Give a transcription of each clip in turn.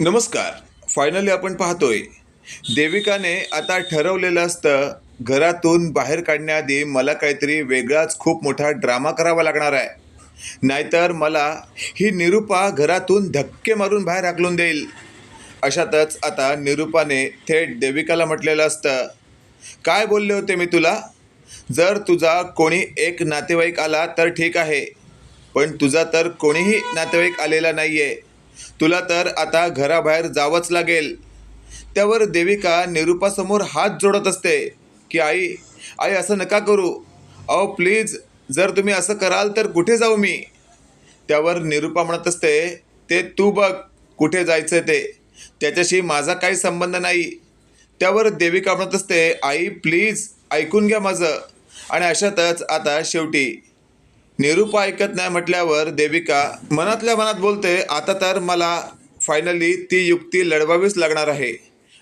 नमस्कार. फायनली आपण पाहतोय. देविकाने आता ठरवलेलं असतं घरातून बाहेर काढण्याआधी मला काहीतरी वेगळाच खूप मोठा ड्रामा करावा लागणार आहे. नाहीतर मला ही निरूपा घरातून धक्के मारून बाहेर हाकलून देईल. अशातच आता निरूपाने थेट देविकाला म्हटलेलं असतं काय बोलले होते मी तुला? जर तुझा कोणी एक नातेवाईक आला तर ठीक आहे. पण तुझा तर कोणीही नातेवाईक आलेला नाही आहे तुला तर आता घराबाहेर जावंच लागेल. त्यावर देविका निरूपासमोर हात जोडत असते की आई आई असं नका करू. अहो प्लीज जर तुम्ही असं कराल तर कुठे जाऊ मी? त्यावर निरूपा म्हणत असते ते तू बघ कुठे जायचं ते? त्याच्याशी माझा काही संबंध नाही. त्यावर देविका म्हणत असते आई प्लीज ऐकून घ्या माझं. आणि अशातच आता शेवटी निरूपा ऐकत नाही म्हटल्यावर देविका मनातल्या मनात बोलते आता तर मला फायनली ती युक्ती लढवावीच लागणार आहे.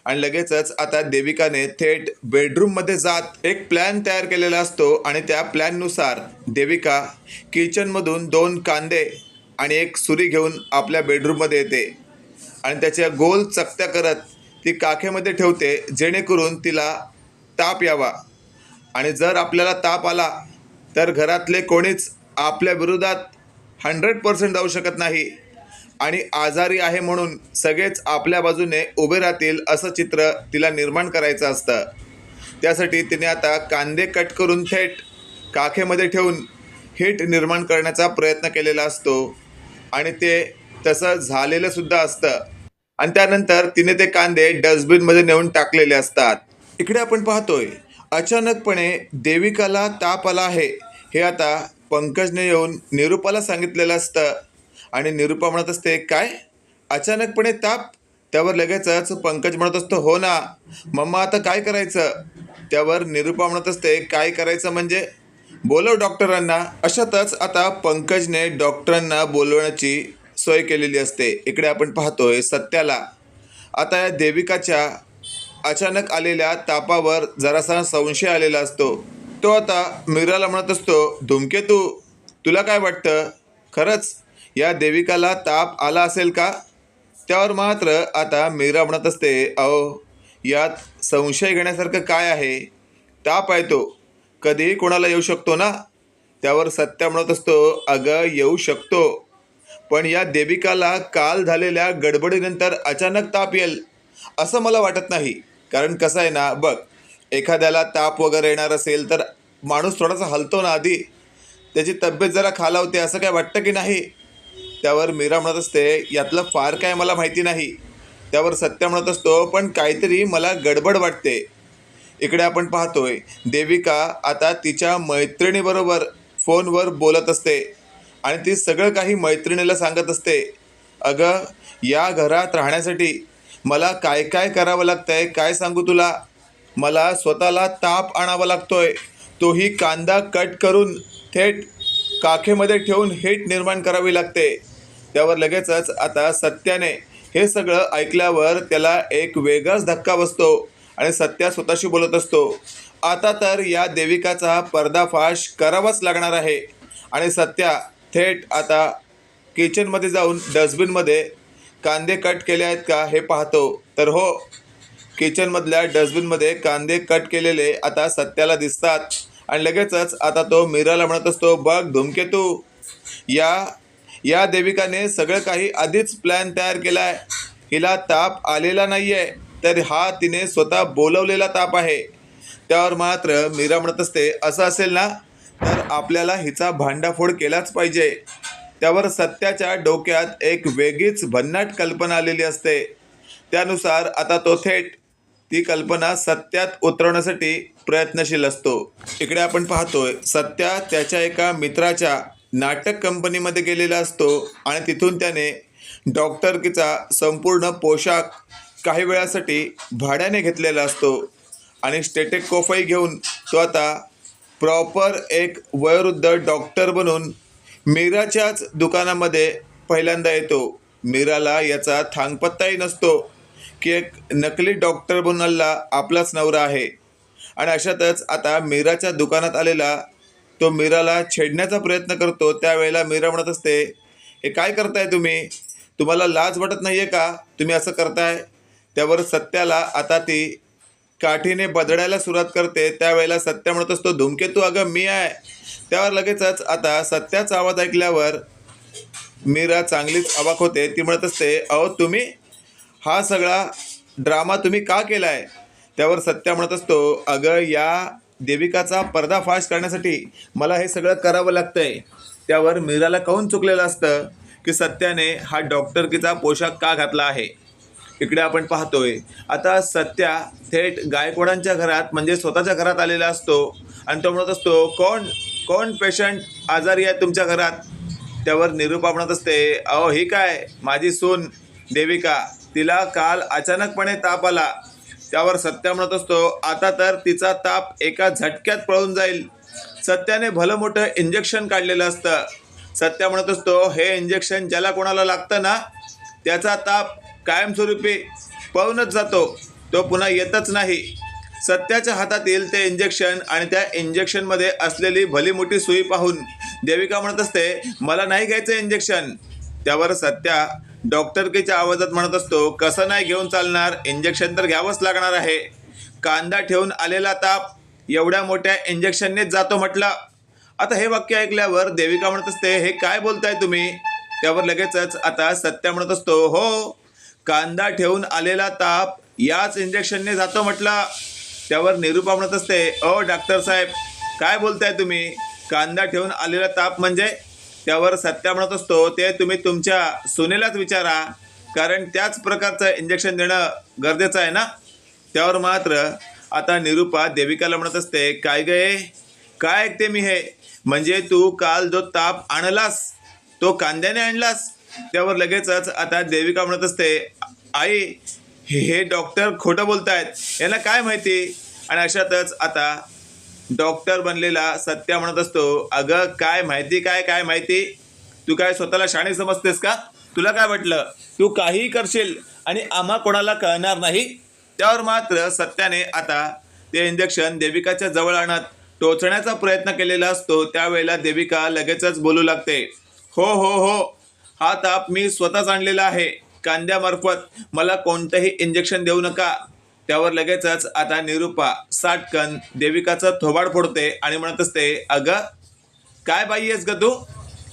आणि लगेचच आता देविकाने थेट बेडरूममध्ये जात एक प्लॅन तयार केलेला असतो आणि त्या प्लॅननुसार देविका किचनमधून दोन कांदे आणि एक सुरी घेऊन आपल्या बेडरूममध्ये येते. आणि त्याच्या गोल चकत्या करत ती काखेमध्ये ठेवते जेणेकरून तिला ताप यावा. आणि जर आपल्याला ताप आला तर घरातले कोणीच आपल्या विरोधात हंड्रेड पर्सेंट जाऊ शकत नाही. आणि आजारी आहे म्हणून सगळेच आपल्या बाजूने उभे राहतील असं चित्र तिला निर्माण करायचं असतं. त्यासाठी तिने आता कांदे कट करून थेट काखेमध्ये ठेवून हिट निर्माण करण्याचा प्रयत्न केलेला असतो. आणि ते तसं झालेलं सुद्धा असतं. आणि त्यानंतर तिने ते कांदे डस्टबिनमध्ये नेऊन टाकलेले असतात. इकडे आपण पाहतोय अचानकपणे देविकाला ताप आला आहे. हे आता पंकजने येऊन निरूपाला सांगितलेलं असतं. आणि निरूपा म्हणत असते काय? अचानकपणे ताप? त्यावर लगेचच पंकज म्हणत असतो हो ना. मम्मा आता काय करायचं? त्यावर निरूपा म्हणत असते काय करायचं म्हणजे? बोलव डॉक्टरांना. अशातच आता पंकजने डॉक्टरांना बोलवण्याची सोय केलेली असते. इकडे आपण पाहतोय सत्याला. आता या देविकाच्या अचानक आलेल्या तापावर जरासा संशय आलेला असतो. तो आता मीराला म्हणत असतो धुमकेतू तुला काय वाटतं? खरंच या देविकाला ताप आला असेल का? त्यावर मात्र आता मीरा म्हणत असते अहो यात संशय घेण्यासारखं काय आहे? ताप आहे तो. कधीही कोणाला येऊ शकतो ना? त्यावर सत्या म्हणत असतो अगं येऊ शकतो. पण या देविकाला काल झालेल्या गडबडीनंतर अचानक ताप येईल असं मला वाटत नाही. कारण कसं आहे ना बघ एखाद्याला ताप वगैरे येणार असेल तर माणूस थोडासा हलतो ना आधी. त्याची तब्येत जरा खालावते असं काय वाटतं की नाही? त्यावर मीरा म्हणत असते यातलं फार काय मला माहिती नाही. त्यावर सत्य म्हणत असतो पण काहीतरी मला गडबड वाटते. इकडे आपण पाहतोय देविका आता तिच्या मैत्रिणीबरोबर फोनवर बोलत असते आणि ती सगळं काही मैत्रिणीला सांगत असते. अगं या घरात राहण्यासाठी मला काय काय करावं लागतंय? काय सांगू तुला? मला स्वतःला ताप आणावा लागतोय. तोही कांदा कट करून थेट काखेमध्ये ठेवून हीट निर्माण करावी लागते. त्यावर लगेचच आता सत्याने हे सगळं ऐकल्यावर त्याला एक वेगळाच धक्का बसतो आणि सत्या स्वतःशी बोलत असतो. आता तर या देविकाचा पर्दाफाश करावाच लागणार आहे. आणि सत्या थेट आता किचनमध्ये जाऊन डस्टबिनमध्ये कांदे कट केले आहेत का हे पाहतो. तर हो किचनमधल्या डस्टबिनमध्ये कांदे कट केलेले आता सत्याला दिसतात. आणि लगेचच आता तो मीराला म्हणत असतो बघ धूमकेतू या या देविकाने सगळं काही आधीच प्लॅन तयार केला आहे हिला ताप आलेला नाही आहे तर हा तिने स्वतः बोलवलेला ताप आहे. त्यावर मात्र मीरा म्हणत असते असं असेल ना तर आपल्याला हिचा भांडाफोड केलाच पाहिजे. त्यावर सत्याच्या डोक्यात एक वेगळीच भन्नाट कल्पना आलेली असते. त्यानुसार आता तो थेट ती कल्पना सत्यात उतरवण्यासाठी प्रयत्नशील असतो. इकडे आपण पाहतोय सत्या त्याच्या एका मित्राच्या नाटक कंपनीमध्ये गेलेला असतो आणि तिथून त्याने डॉक्टरकीचा संपूर्ण पोशाख काही वेळासाठी भाड्याने घेतलेला असतो आणि स्टेटेक कोफाई घेऊन तो आता प्रॉपर एक वयोवृद्ध डॉक्टर बनून मीराच्याच दुकानामध्ये पहिल्यांदा येतो. मीराला याचा थांगपत्ताही नसतो. की एक नकली डॉक्टर बनला आपलाच नवरा आहे. आणि अशातच आता मीराच्या दुकानात आलेला तो मीराला छेडण्याचा प्रयत्न करतो. त्यावेळेला मीरा म्हणत असते हे काय करताय तुम्ही? तुम्हाला लाज वाटत नाही आहे का? तुम्ही असं करताय? त्यावर सत्याला आता ती काठीने बदडायला सुरुवात करते. त्यावेळेला सत्या म्हणत असतो धुमकेतू अगं मी आहे. त्यावर लगेचच आता सत्याचा आवाज ऐकल्यावर मीरा चांगलीच अवाक होते. ती म्हणत असते अहो तुम्ही हा सगळा ड्रामा तुम्ही का केला आहे त्यावर सत्या म्हणत असतो अगं या देविकाचा पर्दाफाश करण्यासाठी मला हे सगळं करावं लागतंय. त्यावर मीराला काहून चुकलेलं असतं? की सत्याने हा डॉक्टरकीचा पोशाख का घातला आहे? इकडे आपण पाहतोय आता सत्या थेट गायकवाडांच्या घरात म्हणजे स्वतःच्या घरात आलेला असतो. आणि तो म्हणत असतो कोण कोण पेशंट आजारी आहे तुमच्या घरात? त्यावर निरूपा म्हणत असते अहो ही काय? माझी सून देविका. तिला काल अचानकपणे ताप आला. त्यावर सत्या म्हणत असतो आता तर तिचा ताप एका झटक्यात पळून जाईल. सत्याने भलं मोठं इंजेक्शन काढलेलं असतं. सत्या म्हणत असतो हे इंजेक्शन ज्याला कोणाला लागतं ना त्याचा ताप कायमस्वरूपी पळूनच जातो. तो पुन्हा येतच नाही. सत्याच्या हातातील ते इंजेक्शन आणि त्या इंजेक्शनमध्ये असलेली भली मोठी सुई पाहून देविका म्हणत असते मला नाही घ्यायचं इंजेक्शन त्यावर सत्या डॉक्टरकीच्या आवाजात म्हणत असतो कसं नाही घेऊन चालणार? इंजेक्शन तर घ्यावंच लागणार आहे. कांदा ठेवून आलेला ताप एवढ्या मोठ्या इंजेक्शननेच जातो म्हटलं. आता हे वाक्य ऐकल्यावर देविका म्हणत असते हे काय बोलताय तुम्ही? त्यावर लगेचच आता सत्या म्हणत असतो हो कांदा ठेवून आलेला ताप याच इंजेक्शनने जातो म्हटला. त्यावर निरूपा म्हणत असते अ डॉक्टर साहेब काय बोलताय तुम्ही? कांदा ठेवून आलेला ताप म्हणजे त्यावर सत्या म्हणत असतो ते तुम्ही तुमच्या सुनेलाच विचारा. कारण त्याच प्रकारचं इंजेक्शन देणं गरजेचं आहे ना? त्यावर मात्र आता निरूपा देविकाला म्हणत असते काय गे काय ऐकते मी हे? म्हणजे तू काल जो ताप आणलास तो कांद्याने आणलास. त्यावर लगेचच आता देविका म्हणत असते आई हे हे डॉक्टर खोटं बोलतायत. यांना काय माहिती? आणि अशातच आता डॉक्टर बनलेला सत्या म्हणत असतो अगं काय माहिती काय काय माहिती? तू काय स्वतःला शाणे समजतेस का? तुला काय वाटलं? तू काहीही करशील आणि आम्हा कोणाला कळणार नाही. त्यावर मात्र सत्याने आता ते इंजेक्शन देविकाच्या जवळ आणत टोचण्याचा प्रयत्न केलेला असतो. त्यावेळेला देविका लगेचच बोलू लागते हो हो हो हा ताप मी स्वतःच आणलेला आहे. कांद्यामार्फत मला कोणतंही इंजेक्शन देऊ नका. त्यावर लगेचच आता निरूपा साटकन देविकाचं थोबाड फोडते आणि म्हणत असते अगं काय बाई आहेस ग तू?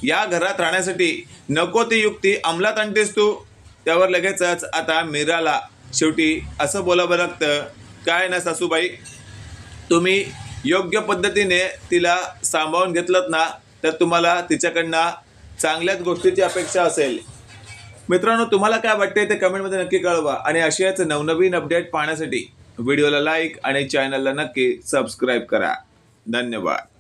या घरात राहण्यासाठी नको ती युक्ती अंमलात आणतेस तू. त्यावर लगेचच आता मीराला शेवटी असं बोलावं लागतं काय ना सासूबाई तुम्ही योग्य पद्धतीने तिला सांभाळून घेतलं ना तर तुम्हाला तिच्याकडनं चांगल्याच गोष्टीची अपेक्षा असेल. मित्रांनो तुम्हाला काय वाटते ते कमेंटमध्ये नक्की कळवा. आणि अशाच नवनवीन अपडेट पाहण्यासाठी व्हिडिओला लाईक आणि चॅनलला नक्की सबस्क्राईब करा. धन्यवाद.